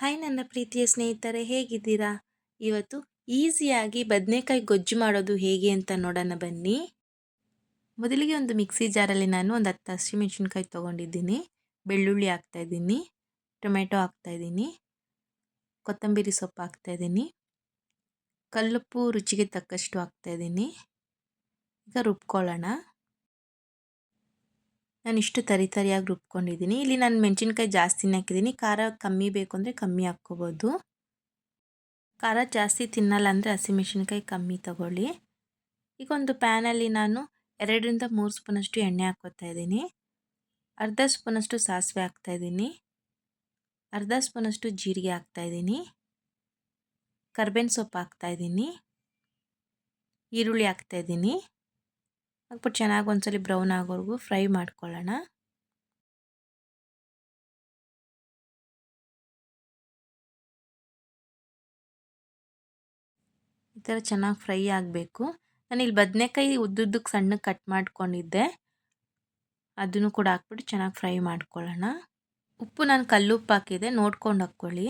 Hi ನನ್ನ ಪ್ರೀತಿಯ ಸ್ನೇಹಿತರೆ, ಹೇಗಿದ್ದೀರಾ? ಇವತ್ತು ಈಸಿಯಾಗಿ ಬದನೆಕಾಯಿ ಗೊಜ್ಜು ಮಾಡೋದು ಹೇಗೆ ಅಂತ ನೋಡೋಣ ಬನ್ನಿ. ಮೊದಲಿಗೆ ಒಂದು ಮಿಕ್ಸಿ ಜಾರಲ್ಲಿ ನಾನು ಒಂದು ಹತ್ತು ಹಸಿಮೆಣಸಿನ್ಕಾಯಿ ತೊಗೊಂಡಿದ್ದೀನಿ. ಬೆಳ್ಳುಳ್ಳಿ ಹಾಕ್ತಾಯಿದ್ದೀನಿ ಟೊಮೆಟೊ ಹಾಕ್ತಾಯಿದ್ದೀನಿ ಕೊತ್ತಂಬರಿ ಸೊಪ್ಪು ಹಾಕ್ತಾಯಿದ್ದೀನಿ ಕಲ್ಲುಪ್ಪು ರುಚಿಗೆ ತಕ್ಕಷ್ಟು ಹಾಕ್ತಾಯಿದ್ದೀನಿ ಈಗ ರುಬ್ಕೊಳ್ಳೋಣ. ನಾನು ಇಷ್ಟು ತರಿ ತರಿಯಾಗಿ ರುಬ್ಕೊಂಡಿದ್ದೀನಿ. ಇಲ್ಲಿ ನಾನು ಮೆಣಸಿನ್ಕಾಯಿ ಜಾಸ್ತಿನೇ ಹಾಕಿದ್ದೀನಿ. ಖಾರ ಕಮ್ಮಿ ಬೇಕು ಅಂದರೆ ಕಮ್ಮಿ ಹಾಕ್ಕೋಬೋದು. ಖಾರ ಜಾಸ್ತಿ ತಿನ್ನಲ್ಲ ಅಂದರೆ ಹಸಿಮೆಣ್ಸಿನ್ಕಾಯಿ ಕಮ್ಮಿ ತಗೊಳ್ಳಿ. ಈಗ ಒಂದು ಪ್ಯಾನಲ್ಲಿ ನಾನು ಎರಡರಿಂದ ಮೂರು ಸ್ಪೂನಷ್ಟು ಎಣ್ಣೆ ಹಾಕ್ಕೋತಾ ಇದ್ದೀನಿ. ಅರ್ಧ ಸ್ಪೂನಷ್ಟು ಸಾಸಿವೆ ಹಾಕ್ತಾಯಿದ್ದೀನಿ ಅರ್ಧ ಸ್ಪೂನಷ್ಟು ಜೀರಿಗೆ ಹಾಕ್ತಾಯಿದ್ದೀನಿ ಕರ್ಬೇವಿನ ಸೊಪ್ಪು ಹಾಕ್ತಾಯಿದ್ದೀನಿ ಈರುಳ್ಳಿ ಹಾಕ್ತಾಯಿದ್ದೀನಿ ಹಾಕ್ಬಿಟ್ಟು ಚೆನ್ನಾಗಿ ಒಂದ್ಸಲಿ ಬ್ರೌನ್ ಆಗೋವರೆಗೂ ಫ್ರೈ ಮಾಡ್ಕೊಳ್ಳೋಣ. ಈ ಥರ ಚೆನ್ನಾಗಿ ಫ್ರೈ ಆಗಬೇಕು. ನಾನು ಇಲ್ಲಿ ಬದನೆಕಾಯಿ ಉದ್ದುದ್ದಕ್ಕೆ ಸಣ್ಣಗೆ ಕಟ್ ಮಾಡ್ಕೊಂಡಿದ್ದೆ. ಅದನ್ನು ಕೂಡ ಹಾಕ್ಬಿಟ್ಟು ಚೆನ್ನಾಗಿ ಫ್ರೈ ಮಾಡ್ಕೊಳ್ಳೋಣ. ಉಪ್ಪು ನಾನು ಕಲ್ಲುಪ್ಪು ಹಾಕಿದೆ ನೋಡ್ಕೊಂಡು ಹಾಕ್ಕೊಳ್ಳಿ.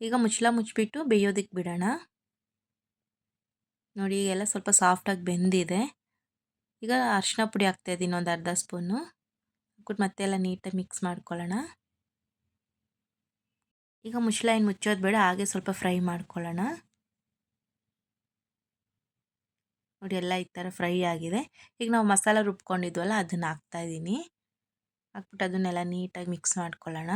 ಈಗ ಮುಚ್ಚಳ ಮುಚ್ಚಿಬಿಟ್ಟು ಬೇಯೋದಕ್ಕೆ ಬಿಡೋಣ. ನೋಡಿ ಎಲ್ಲ ಸ್ವಲ್ಪ ಸಾಫ್ಟಾಗಿ ಬೆಂದಿದೆ. ಈಗ ಅರಿಶಿನ ಪುಡಿ ಹಾಕ್ತಾ ಇದ್ದೀನಿ ಒಂದು ಅರ್ಧ ಸ್ಪೂನು. ಹಾಕ್ಬಿಟ್ಟು ಮತ್ತೆ ಎಲ್ಲ ನೀಟಾಗಿ ಮಿಕ್ಸ್ ಮಾಡ್ಕೊಳ್ಳೋಣ. ಈಗ ಮುಚ್ಚಳ ಏನು ಮುಚ್ಚೋದು ಬೇಡ, ಹಾಗೆ ಸ್ವಲ್ಪ ಫ್ರೈ ಮಾಡ್ಕೊಳ್ಳೋಣ. ನೋಡಿ ಎಲ್ಲ ಈ ಥರ ಫ್ರೈ ಆಗಿದೆ. ಈಗ ನಾವು ಮಸಾಲ ರುಬ್ಕೊಂಡಿದ್ವಲ್ಲ, ಅದನ್ನು ಹಾಕ್ತಾಯಿದ್ದೀನಿ. ಹಾಕ್ಬಿಟ್ಟು ಅದನ್ನೆಲ್ಲ ನೀಟಾಗಿ ಮಿಕ್ಸ್ ಮಾಡ್ಕೊಳ್ಳೋಣ.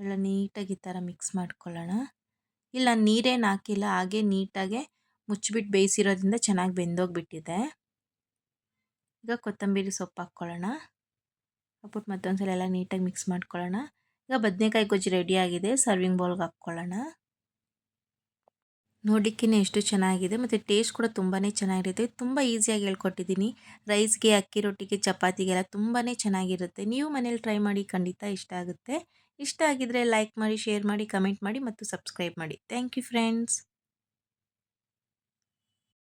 ಎಲ್ಲ ನೀಟಾಗಿ ಈ ಥರ ಮಿಕ್ಸ್ ಮಾಡ್ಕೊಳ್ಳೋಣ. ಇಲ್ಲ ನೀರೇನು ಹಾಕಿಲ್ಲ, ಹಾಗೆ ನೀಟಾಗೆ ಮುಚ್ಚಿಬಿಟ್ಟು ಬೇಯಿಸಿರೋದ್ರಿಂದ ಚೆನ್ನಾಗಿ ಬೆಂದೋಗಿಬಿಟ್ಟಿದೆ. ಈಗ ಕೊತ್ತಂಬರಿ ಸೊಪ್ಪು ಹಾಕ್ಕೊಳ್ಳೋಣ. ಹಾಕ್ಬಿಟ್ಟು ಮತ್ತೊಂದು ಸಲ ಎಲ್ಲ ನೀಟಾಗಿ ಮಿಕ್ಸ್ ಮಾಡ್ಕೊಳ್ಳೋಣ. ಈಗ ಬದನೆಕಾಯಿ ಗೊಜ್ಜು ರೆಡಿಯಾಗಿದೆ ಸರ್ವಿಂಗ್ ಬೌಲ್ಗೆ ಹಾಕ್ಕೊಳ್ಳೋಣ. ನೋಡಲಿಕ್ಕೆ ಎಷ್ಟು ಚೆನ್ನಾಗಿದೆ ಮತ್ತು ಟೇಸ್ಟ್ ಕೂಡ ತುಂಬಾ ಚೆನ್ನಾಗಿರುತ್ತೆ. ತುಂಬ ಈಸಿಯಾಗಿ ಹೇಳ್ಕೊಟ್ಟಿದ್ದೀನಿ. ರೈಸ್ಗೆ ಅಕ್ಕಿ ರೊಟ್ಟಿಗೆ, ಚಪಾತಿಗೆಲ್ಲ ತುಂಬಾ ಚೆನ್ನಾಗಿರುತ್ತೆ. ನೀವು ಮನೇಲಿ ಟ್ರೈ ಮಾಡಿ ಖಂಡಿತ ಇಷ್ಟ ಆಗುತ್ತೆ. ಇಷ್ಟ ಆಗಿದ್ರೆ ಲೈಕ್ ಮಾಡಿ ಶೇರ್ ಮಾಡಿ ಕಮೆಂಟ್ ಮಾಡಿ ಮತ್ತು ಸಬ್ಸ್ಕ್ರೈಬ್ ಮಾಡಿ. Thank you friends